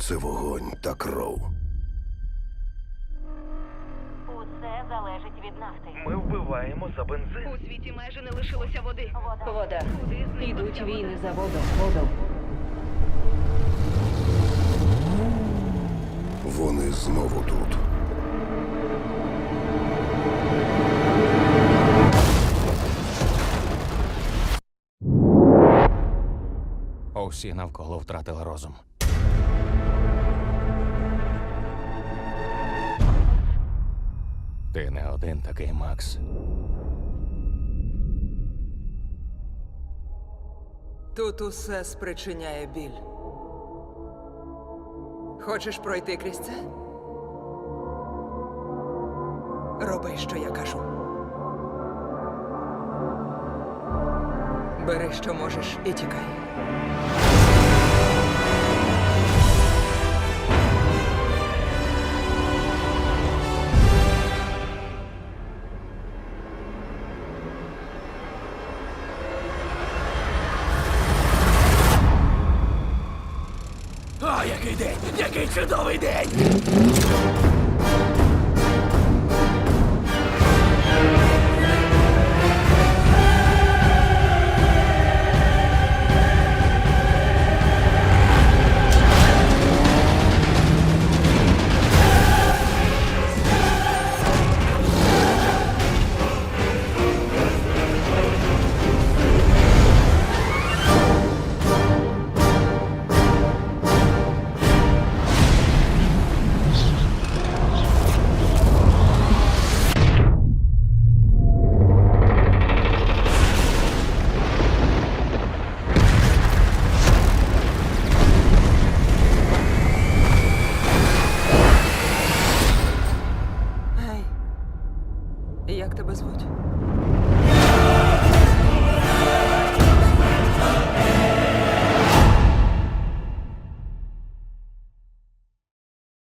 це вогонь та кров. Усе залежить від нафти. Ми вбиваємо за бензин. У світі майже не лишилося води. Вода. Вода. Куди зникла війни за водом. Водом. Вони знову тут. Усі навколо втратили розум. Ти не один такий, Макс. Тут усе спричиняє біль. Хочеш пройти крізь це? Роби, що я кажу. Бери, що можеш, і тікай. Який чудовий день! тебе звуть?